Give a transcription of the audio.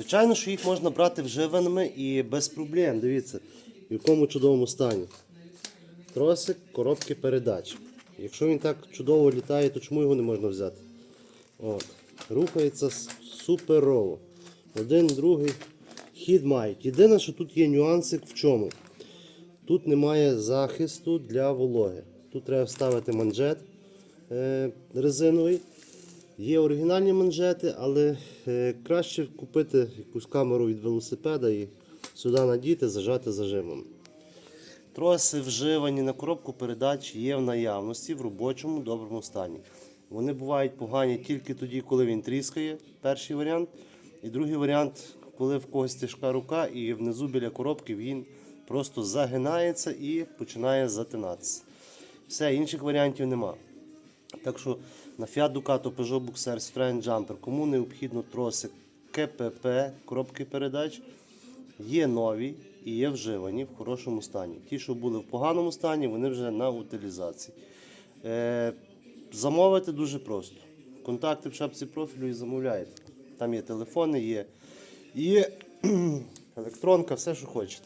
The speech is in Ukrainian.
Звичайно, що їх можна брати вживаними і без проблем. Дивіться, в якому чудовому стані. Тросик, коробки передач. Якщо він так чудово літає, то чому його не можна взяти? От. Рухається суперово. Один, другий. Хід мають. Єдине, що тут є нюансик в чому. Тут немає захисту для вологи. Тут треба вставити манжет е, резиновий. Є оригінальні манжети, але е, краще купити якусь камеру від велосипеда і сюди надіти, зажати зажимом. Троси вживані на коробку передач є в наявності в робочому доброму стані. Вони бувають погані тільки тоді, коли він тріскає, перший варіант. І другий варіант, коли в когось тяжка рука і внизу біля коробки він просто загинається і починає затинатися. Все, інших варіантів нема. Так що на Fiat Ducato Peugeot Boxer Friend Jumper, кому необхідно троси КПП, коробки передач, є нові і є вживані в хорошому стані. Ті, що були в поганому стані, вони вже на утилізації. Е, замовити дуже просто. Контакти в шапці профілю і замовляєте. Там є телефони, є, є електронка, все, що хочете.